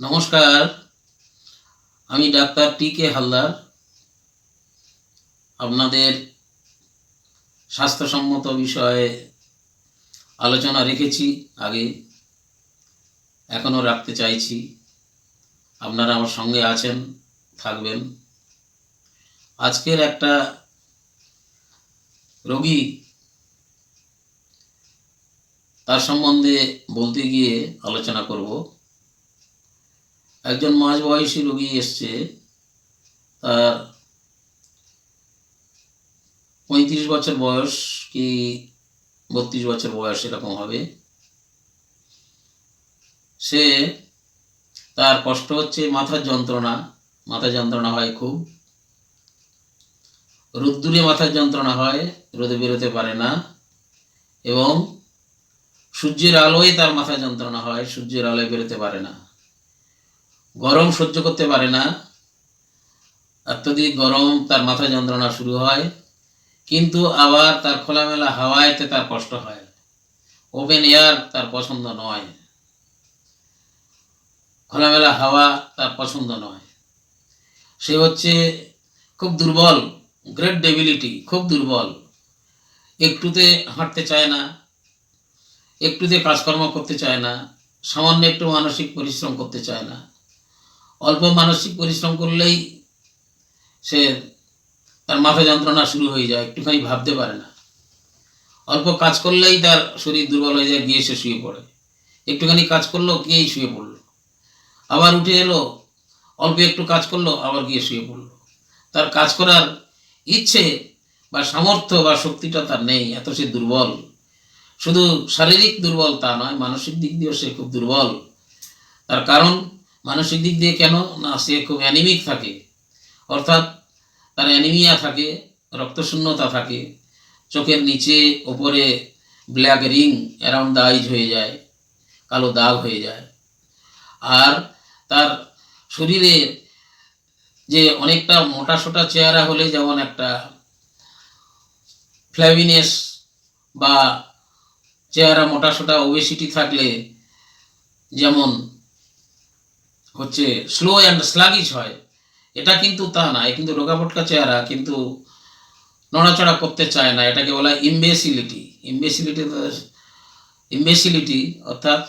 নমস্কার, আমি ডাক্তার টি কে হালদার। আপনাদের স্বাস্থ্যসম্মত বিষয়ে আলোচনা রেখেছি আগে, এখনও রাখতে চাইছি। আপনারা আমার সঙ্গে আছেন, থাকবেন। আজকের একটা রোগী, তার সম্বন্ধে বলতে গিয়ে আলোচনা করব। একজন মাঝবয়সী রোগী এসছে, তার পঁয়ত্রিশ বছর বয়স কি বত্রিশ বছর বয়স এরকম হবে। সে তার কষ্ট হচ্ছে মাথার যন্ত্রণা মাথা যন্ত্রণা হয় খুব। রোদ্দুরে মাথার যন্ত্রণা হয়, রোদে বেরোতে পারে না এবং সূর্যের আলোয় তার মাথা যন্ত্রণা হয়, সূর্যের আলোয় বেরোতে পারে না। গরম সহ্য করতে পারে না। অত্যধিক গরম, তার মাথা যন্ত্রণা শুরু হয়। কিন্তু আবার তার খোলামেলা হাওয়াইতে তার কষ্ট হয়। ওপেন এয়ার তার পছন্দ নয়। খোলামেলা হাওয়া তার পছন্দ নয়। সে হচ্ছে খুব দুর্বল গ্রেট ডেবিলিটি খুব দুর্বল। একটুতে হাঁটতে চায় না, একটুতে কাজকর্ম করতে চায় না, সামান্য একটু মানসিক পরিশ্রম করতে চায় না। অল্প মানসিক পরিশ্রম করলেই সে তার মাথা যন্ত্রণা শুরু হয়ে যায়, একটুখানি ভাবতে পারে না। অল্প কাজ করলেই তার শরীর দুর্বল হয়ে যায়, গিয়ে সে শুয়ে পড়ে। একটুখানি কাজ করল, গিয়েই শুয়ে পড়ল। আবার উঠে এলো, অল্প একটু কাজ করল, আবার গিয়ে শুয়ে পড়ল। তার কাজ করার ইচ্ছে বা সামর্থ্য বা শক্তিটা তার নেই, এত সে দুর্বল। শুধু শারীরিক দুর্বল তা নয়, মানসিক দিক দিয়েও সে খুব দুর্বল। তার কারণ মানসিক দিক দিয়ে কেন? না, সে খুব অ্যানিমিক থাকে। অর্থাৎ তার অ্যানিমিয়া থাকে, রক্তশূন্যতা থাকে, চোখের নিচে ওপরে black ring around the eyes হয়ে যায়, কালো দাগ হয়ে যায়। আর তার শরীরে যে অনেকটা মোটা সোটা চেহারা হলে যেমন একটা ফ্ল্যাভিনেস বা চেহারা মোটা সোটা ওবেসিটি থাকলে যেমন হচ্ছে স্লো অ্যান্ড স্লাগিশ হয়। এটা কিন্তু তা না কিন্তু রোগাপটকা চেহারা, কিন্তু নড়াচড়া করতে চায় না, এটাকে বলা হয় ইমবেসিলিটি ইমবেসিলিটি ইমবেসিলিটি অর্থাৎ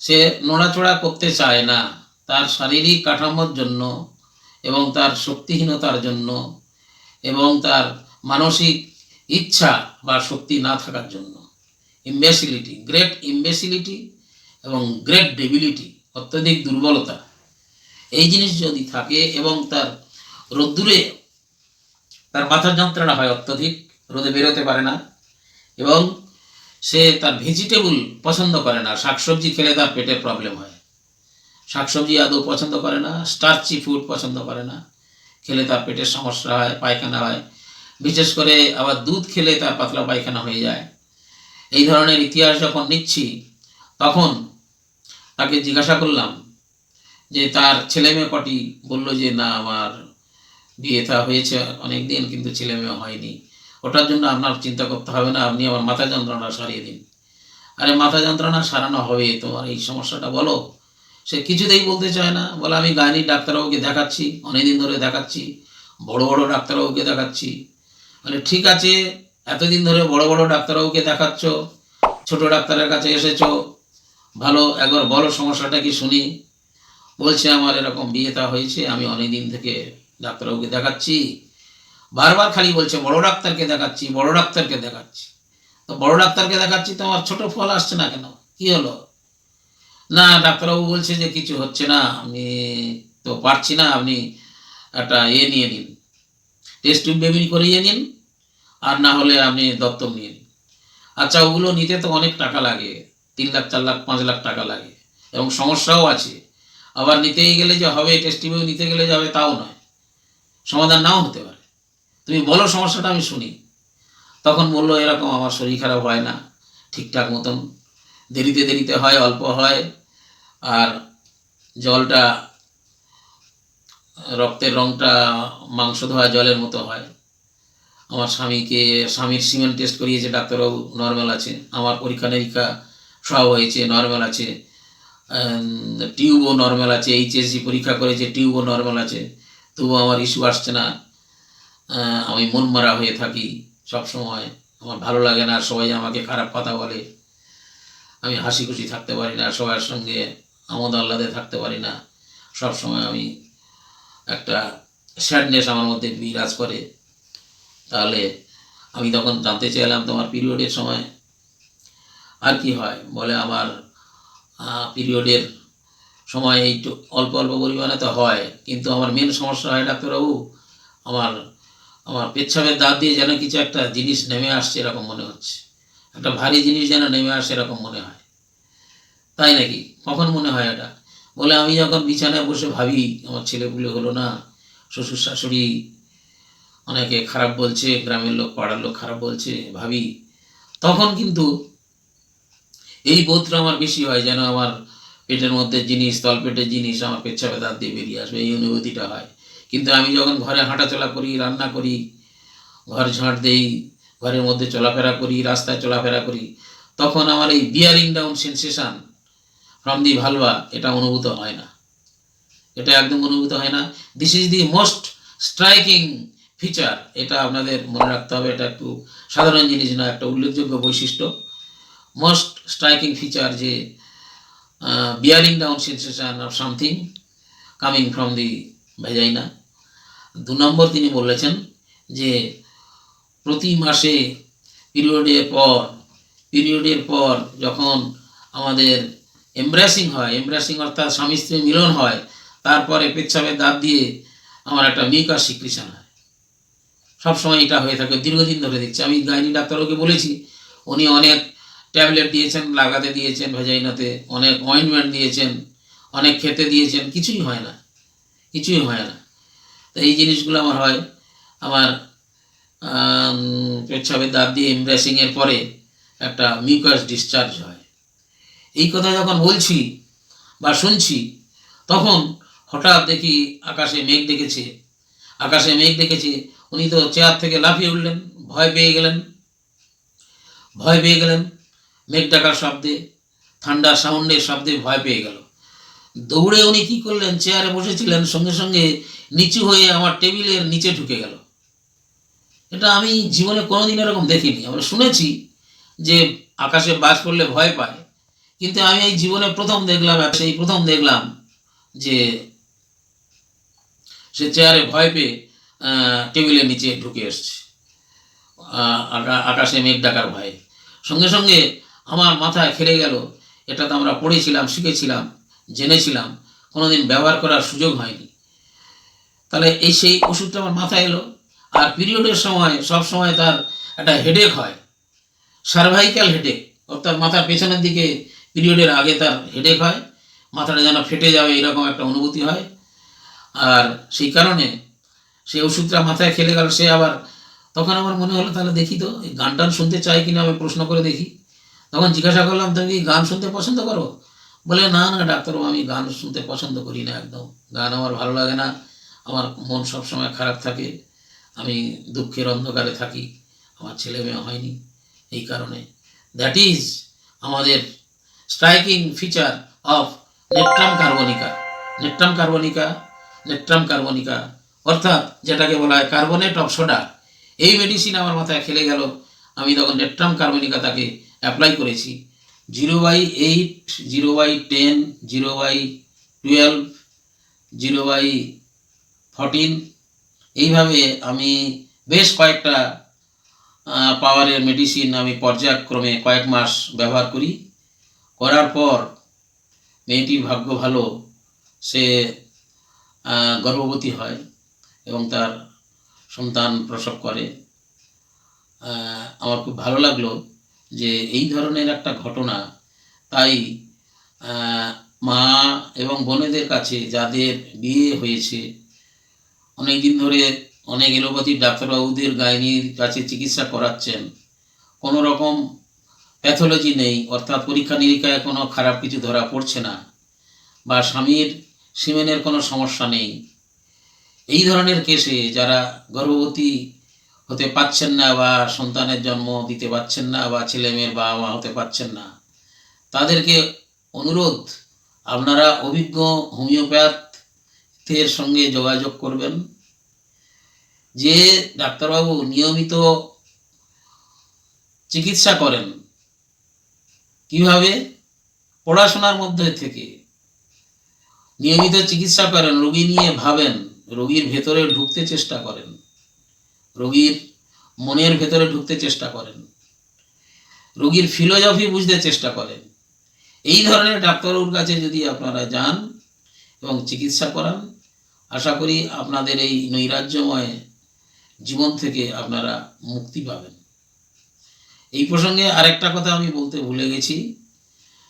সে নড়াচড়া করতে চায় না, তার শারীরিক কাঠামোর জন্য এবং তার শক্তিহীনতার জন্য এবং তার মানসিক ইচ্ছা বা শক্তি না থাকার জন্য। ইমবেসিলিটি গ্রেট ইমবেসিলিটি এবং গ্রেট ডেবিলিটি অত্যধিক দুর্বলতা। এই জিনিস যদি থাকে এবং তার রোদ্দুরে তার মাথার যন্ত্রণা হয় অত্যধিক, রোদে বেরোতে পারে না এবং সে তার ভেজিটেবল পছন্দ করে না, শাকসবজি খেলে তার পেটের প্রবলেম হয়। শাকসবজি আদৌ পছন্দ করে না স্টার্চি ফুড পছন্দ করে না, খেলে তার পেটের সমস্যা হয়, পায়খানা হয়। বিশেষ করে আবার দুধ খেলে তার পাতলা পায়খানা হয়ে যায়। এই ধরনের ইতিহাস যখন নিচ্ছি, তখন তাকে জিজ্ঞাসা করলাম যে, তার ছেলে মেয়ে কটি বলল যে, না, আমার বিয়ে তা হয়েছে অনেক দিন কিন্তু ছেলে মেয়ে হয়নি। ওটার জন্য আপনার চিন্তা করতে হবে না, আপনি আমার মাথা যন্ত্রণা সারিয়ে দিন। আরে, মাথা যন্ত্রণা সারানো হবে তোমার এই সমস্যাটা, বলো। সে কিছুতেই বলতে চায় না। বলে, আমি গাইনি, ডাক্তারবাবুকে দেখাচ্ছি, অনেকদিন ধরে দেখাচ্ছি, বড় বড় ডাক্তারবাবুকে দেখাচ্ছি। মানে ঠিক আছে, এতদিন ধরে বড় বড় ডাক্তারবাবুকে দেখাচ্ছ, ছোট ডাক্তারের কাছে এসেছ ভালো, একবার বড় সমস্যাটা কি শুনি। বলছে, আমার এরকম বিয়েটা হয়েছে, আমি অনেক দিন থেকে ডাক্তারবাবুকে দেখাচ্ছি। বারবার খালি বলছে, বড় ডাক্তারকে দেখাচ্ছি, বড় ডাক্তারকে দেখাচ্ছি। তো বড় ডাক্তারকে দেখাচ্ছি, তো আমার ছোট ফল আসছে না কেন? কি হলো? না, ডাক্তারবাবু বলছে যে, কিছু হচ্ছে না, আমি তো পারছি না, আপনি একটা এ নিয়ে নিন। টেস্ট টিউব বেবি করিয়ে নিন, আর না হলে আপনি দত্তক নিন। আচ্ছা ওগুলো নিতে তো অনেক টাকা লাগে। তিন লাখ, চার লাখ, পাঁচ লাখ টাকা লাগে। এবং সমস্যাও আছে। আবার নিতেই গেলে যে হবে টেস্ট টিউব নিতে গেলে যাবে তাও নয়। সমাধান নাও হতে পারে। তুমি বলো সমস্যাটা, আমি শুনি। তখন বলল, এরকম আমার শরীর খারাপ হয় না। ঠিকঠাক মতন দেরিতে দেরিতে হয়, অল্প হয়। আর জলটা, রক্তের রঙটা মাংস ধোয়া জলের মতো হয়। আমার স্বামীকে, স্বামীর সিমেন্ট টেস্ট করিয়েছে, ডাক্তারবাবু নর্মাল আছে। আমার পরীক্ষা নিরীক্ষা সব হয়েছে নর্মাল আছে টিউবও নর্মাল আছে এইচএসসি পরীক্ষা করেছে টিউবও নর্মাল আছে, তবুও আমার ইস্যু আসছে না। আমি মন মারা হয়ে থাকি সব সময় আমার ভালো লাগে না, সবাই আমাকে খারাপ কথা বলে। আমি হাসি খুশি থাকতে পারি না, সবার সঙ্গে আমোদ আহ্লাদে থাকতে পারি না। সব সময় আমি একটা স্যাডনেস আমার মধ্যে বিরাজ করে। তাহলে আমি তখন জানতে চাইলাম তোমার পিরিয়ডের সময়। আর কি হয় বলে আমার পিরিয়ডের সময় একটু অল্প অল্প পরিমাণে তো হয়। কিন্তু আমার মেন সমস্যা হয় ডাক্তারবাবু আমার আমার পেচ্ছাপের দাঁত দিয়ে যেন কিছু একটা জিনিস নেমে আসছে এরকম মনে হচ্ছে। একটা ভারী জিনিস যেন নেমে আসে এরকম মনে হয়। তাই নাকি? কখন মনে হয় এটা? বলে আমি যখন বিছানায় বসে ভাবি, আমার ছেলেপুলে হলো না, শ্বশুর শাশুড়ি অনেকে খারাপ বলছে, গ্রামের লোক, পাড়ার লোক খারাপ বলছে, ভাবি, তখন কিন্তু এই বোধটা আমার বেশি হয় যেন আমার পেটের মধ্যে জিনিস, তলপেটের জিনিস আমার পেচ্ছাপে দাঁত দিয়ে বেরিয়ে আসবে, এই অনুভূতিটা হয়। কিন্তু আমি যখন ঘরে হাঁটাচলা করি, রান্না করি, ঘর ঝাঁট দেই, ঘরের মধ্যে চলাফেরা করি, রাস্তায় চলাফেরা করি, তখন আমার এই bearing down sensation from the vulva এটা অনুভূত হয় না। এটা একদম অনুভূত হয় না। This is the most striking feature এটা আপনাদের মনে রাখতে হবে, এটা একটু সাধারণ জিনিস না একটা উল্লেখযোগ্য বৈশিষ্ট্য। মোস্ট স্ট্রাইকিং ফিচার যে bearing down sensation of something coming from the vagina দু নম্বর তিনি বলেছেন যে, প্রতি মাসে পিরিয়ডের পর পিরিয়ডের পর যখন আমাদের এমব্রাসিং হয় এমব্রাসিং অর্থাৎ স্বামী স্ত্রী মিলন হয়, তারপরে পেচ্ছাপের দাঁত দিয়ে আমার একটা মিউকাস সিক্রিশন হয়। সবসময় এটা হয়ে থাকে, দীর্ঘদিন ধরে দেখছি। আমি গাইনি ডাক্তারবাবুকে বলেছি, উনি অনেক ট্যাবলেট দিয়েছেন লাগাতে দিয়েছেন ভেজাইনাতে অনেক অয়েনমেন্ট দিয়েছেন অনেক খেতে দিয়েছেন কিছুই হয় না কিছুই হয় না। তো এই জিনিসগুলো আমার হয় আমার আম, পেচ্ছাপের দাঁত দিয়ে এমব্রেসিংয়ের পরে একটা মিউকাস ডিসচার্জ হয়। এই কথা যখন বলছি বা শুনছি তখন হঠাৎ দেখি আকাশে মেঘ দেখেছে আকাশে মেঘ দেখেছে উনি তো চেয়ার থেকে লাফিয়ে উঠলেন ভয় পেয়ে গেলেন ভয় পেয়ে গেলেন। মেঘ ডাকার শব্দে, ঠান্ডা সাউন্ডের শব্দে ভয় পেয়ে গেল। দৌড়ে উনি কি করলেন? চেয়ারে বসেছিলেন, সঙ্গে সঙ্গে নিচু হয়ে আমার টেবিলের নিচে ঢুকে গেল। এটা আমি জীবনে কোনোদিন এরকম দেখিনি। আমরা শুনেছি যে আকাশে বাস করলে ভয় পায়, কিন্তু আমি এই জীবনে প্রথম দেখলাম, সেই প্রথম দেখলাম যে সে চেয়ারে ভয় পেয়ে টেবিলের নিচে ঢুকে এসছে। আকা- আকাশে মেঘ ডাকার ভয়ে। সঙ্গে সঙ্গে আমার মাথায় খেলে গেল। এটা তো আমরা পড়েছিলাম, শিখেছিলাম, জেনেছিলাম। কোনোদিন ব্যবহার করার সুযোগ হয়নি। তাহলে এই সেই ওষুধটা আমার মাথায় এলো। আর পিরিয়ডের সময়, সব সময় তার একটা হেডেক হয়। সার্ভাইকাল হেডেক অর্থাৎ মাথার পেছনের দিকে পিরিয়ডের আগে তার হেডেক হয়। মাথাটা যেন ফেটে যাবে, এরকম একটা অনুভূতি হয়। আর সেই কারণে সেই ওষুধটা মাথায় খেলে গেল। সে আবার, তখন আমার মনে হলো, তাহলে দেখি তো, এই গান টান শুনতে চাই কিনা আমি প্রশ্ন করে দেখি। তখন জিজ্ঞাসা করলাম, তুমি কি গান শুনতে পছন্দ করো? বলে, না না, ডাক্তারবাবু, আমি গান শুনতে পছন্দ করি না একদম। গান আমার ভালো লাগে না। আমার মন সবসময় খারাপ থাকে। আমি দুঃখের অন্ধকারে থাকি। আমার ছেলে মেয়ে হয়নি এই কারণে। দ্যাট ইজ আমাদের striking feature of natrum carbonica. Natrum carbonica natrum carbonica. অর্থাৎ যেটাকে বলা হয় কার্বনেট অফ সোডা এই মেডিসিন আমার মাথায় খেলে গেল। আমি তখন নেট্রাম কার্বনিকা তাকে অ্যাপ্লাই করেছি। Zero by eight zero by ten zero by twelve zero by fourteen এইভাবে আমি বেশ কয়েকটা পাওয়ারের মেডিসিন আমি পর্যায়ক্রমে কয়েক মাস ব্যবহার করি। করার পর মেয়েটির ভাগ্য ভালো, সে গর্ভবতী হয় এবং তার সন্তান প্রসব করে। আমার খুব ভালো লাগল। যে এই ধরনের একটা ঘটনা, তাই মা এবং বোনেদের কাছে যাদের বিয়ে হয়েছে, অনেক দিন ধরে অনেক এলোপ্যাথিক ডাক্তারবাবুদের গাইনির কাছে চিকিৎসা করাচ্ছেন। কোনো রকম প্যাথোলজি নেই, অর্থাৎ পরীক্ষা নিরীক্ষায় কোনো খারাপ কিছু ধরা পড়ছে না বা স্বামীর সিমেনের কোনো সমস্যা নেই। এই ধরনের কেসে যারা গর্ভবতী হতে পাচ্ছেন না বা সন্তানের জন্ম দিতে পাচ্ছেন না বা ছেলে মেয়ের বাবা মা হতে পাচ্ছেন না। তাদেরকে অনুরোধ, আপনারা অভিজ্ঞ হোমিওপ্যাথের সঙ্গে যোগাযোগ করবেন। যে ডাক্তারবাবু নিয়মিত চিকিৎসা করেন, কীভাবে? পড়াশোনার মধ্যে থেকে। নিয়মিত চিকিৎসা করেন, রোগী নিয়ে ভাবেন, রোগীর ভেতরে ঢুকতে চেষ্টা করেন। রোগীর মনের ভেতরে ঢুকতে চেষ্টা করেন। রোগীর ফিলোজফি বুঝতে চেষ্টা করেন। এই ধরনের ডাক্তারবাবুর কাছে যদি আপনারা যান এবং চিকিৎসা করান, আশা করি আপনাদের এই নৈরাজ্যময় জীবন থেকে আপনারা মুক্তি পাবেন। এই প্রসঙ্গে আরেকটা কথা আমি বলতে ভুলে গেছি,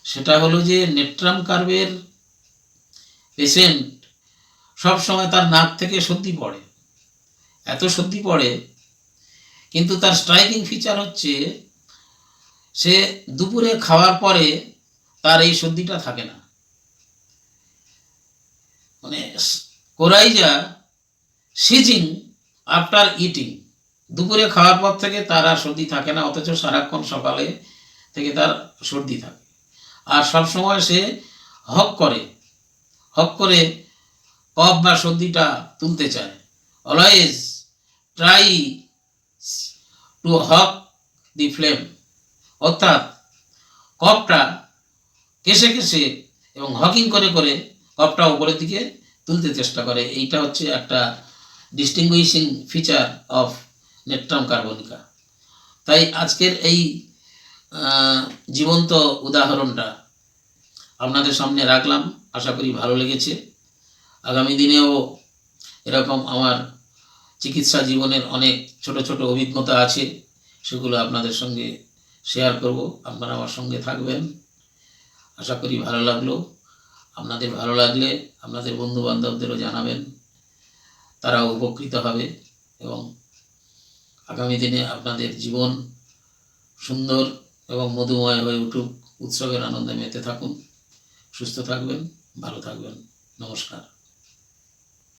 সেটা হলো যে নেট্রাম কার্ভের পেশেন্ট সব সময় তার নাক থেকে সর্দি পড়ে। এত সর্দি পড়ে। কিন্তু তার স্ট্রাইকিং ফিচার হচ্ছে, সে দুপুরে খাওয়ার পরে তার এই সর্দিটা থাকে না। মানে কোরাইজা সিজিং আফটার ইটিং দুপুরে খাওয়ার পর থেকে তার আর সর্দি থাকে না, অথচ সারাক্ষণ সকালে থেকে তার সর্দি থাকে। আর সব সময় সে হক করে হক করে কফ বা সর্দিটা তুলতে চায়। Always try to hawk the phlegm অর্থাৎ কপটা কেসে কেসে এবং হকিং করে করে কপটা উপরের দিকে তুলতে চেষ্টা করে। এইটা হচ্ছে একটা distinguishing feature of natrum carbonica তাই আজকের এই জীবন্ত উদাহরণটা আপনাদের সামনে রাখলাম। আশা করি ভালো লেগেছে। আগামী দিনেও এরকম আমার চিকিৎসা জীবনের অনেক ছোট ছোট অভিজ্ঞতা আছে, সেগুলো আপনাদের সঙ্গে শেয়ার করব। আপনারা আমার সঙ্গে থাকবেন। আশা করি ভালো লাগল। আপনাদের ভালো লাগলে আপনাদের বন্ধু বান্ধবদেরও জানাবেন। তারাও উপকৃত হবে এবং আগামী দিনে আপনাদের জীবন সুন্দর এবং মধুময় হয়ে উঠুক। উৎসবের আনন্দে মেতে থাকুন। সুস্থ থাকবেন, ভালো থাকবেন। নমস্কার।